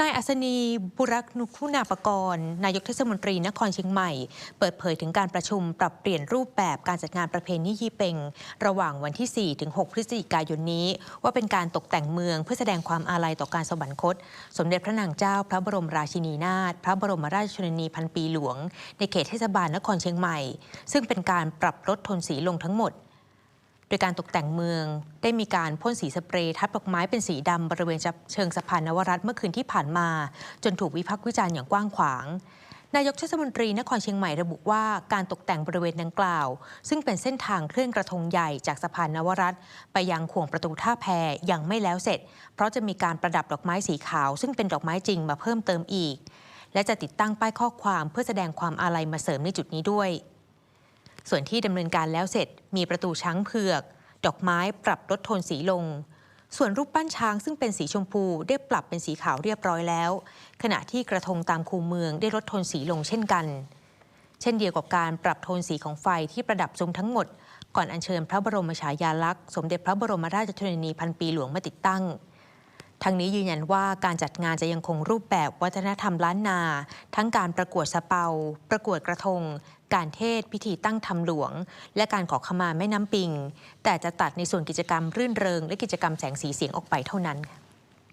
นายอัศนีบุรักนุคุณาปกรณ์นายกเทศมนตรีนครเชียงใหม่ เปิดเผยถึงการประชุมปรับเปลี่ยนรูปแบบการจัดงานประเพณียี่เปงระหว่างวันที่ 4 ถึง 6 พฤศจิกายนนี้ ว่าเป็นการตกแต่งเมืองเพื่อแสดงความอาลัยต่อการสวรรคต สมเด็จพระนางเจ้าพระบรมราชินีนาถพระบรมราชชนนีพันปีหลวง ในเขตเทศบาลนครเชียงใหม่ ซึ่งเป็นการปรับลดโทนสีลงทั้งหมด โดยการตกแต่งเมืองได้มีการพ่นสีสเปรย์ทับดอกไม้เป็นสีดำบริเวณเชิงสะพานนวรัตน์เมื่อคืนที่ผ่านมา จนถูกวิพากษ์วิจารณ์อย่างกว้างขวาง นายกเทศมนตรีนครเชียงใหม่ระบุว่าการตกแต่งบริเวณดังกล่าว ซึ่งเป็นเส้นทางเคลื่อนกระทงใหญ่จากสะพานนวรัตน์ไปยังขวงประตูท่าแพยังไม่แล้วเสร็จ เพราะจะมีการประดับดอกไม้สีขาว ซึ่งเป็นดอกไม้จริงมาเพิ่มเติมอีก และจะติดตั้งป้ายข้อความเพื่อแสดงความอาลัยมาเสริมในจุดนี้ด้วย ส่วนที่ดำเนินการแล้วเสร็จมีประตูช้างเผือก ดอกไม้ปรับลดโทนสีลง ส่วนรูปปั้นช้างซึ่งเป็นสีชมพูได้ปรับเป็นสีขาวเรียบร้อยแล้ว ขณะที่กระทงตามคูเมืองได้ลดโทนสีลงเช่นกัน เช่นเดียวกับการปรับโทนสีของไฟที่ประดับทรงทั้งหมด ก่อนอัญเชิญพระบรมฉายาลักษณ์สมเด็จพระบรมราชชนนีพันปีหลวงมาติดตั้ง ทั้งนี้ยืนยันว่าการจัดงานจะยังคงรูปแบบวัฒนธรรมล้านนา ทั้งการประกวดสะเปา ประกวดกระทง การเทศพิธีตั้งทำหลวง และการขอขมาแม่น้ำปิง แต่จะตัดในส่วนกิจกรรมรื่นเริง และกิจกรรมแสงสีเสียงออกไปเท่านั้น